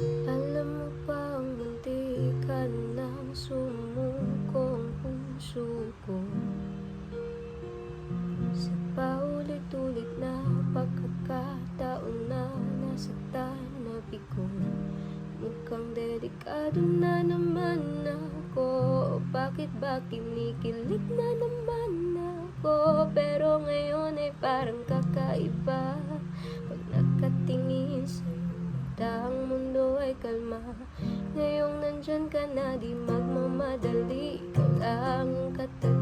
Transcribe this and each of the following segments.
Alam mo ba ang munti ka nang sumukong puso ko? Sa paulit-ulit na pagkakataon na nasaktan na bigo Mukhang delikado na naman ako. Bakit ba kinikilig na naman ako? Pero ngayon ay parang kakaiba kalma. Ngayong nandyan ka na di magmamadali. Ikaw lang ang katabi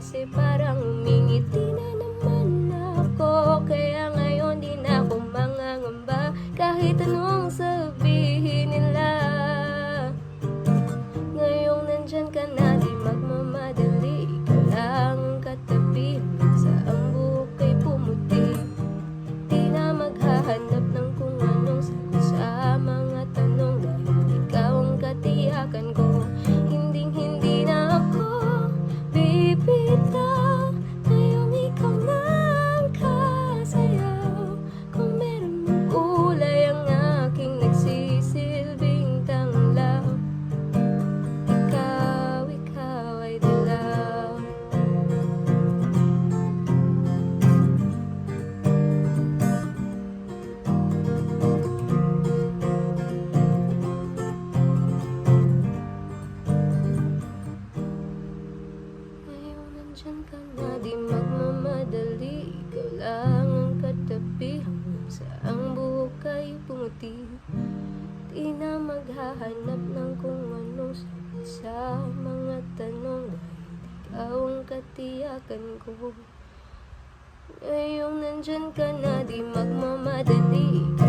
Kasi parang umingiti na naman ako. Kaya ngayon di na ako mangangamba. Kahit anong sabihin nila. Ngayong nandyan ka na di magmamadali. Ikaw lang ang katabi. Sa ang buhok ay pumuti. Di na maghahanap ng kung anong sa mga tanong. Dahil ikaw ang katiyakan ko Nandyan ka na di magmamadali. Ikaw lang ang katabi. Hanggang sa ang buhok ay pumuti. Di na maghahanap ng kung anong sa mga tanong. Dahil ikaw ang katiyakan ko. Ngayong nandyan ka na di magmamadali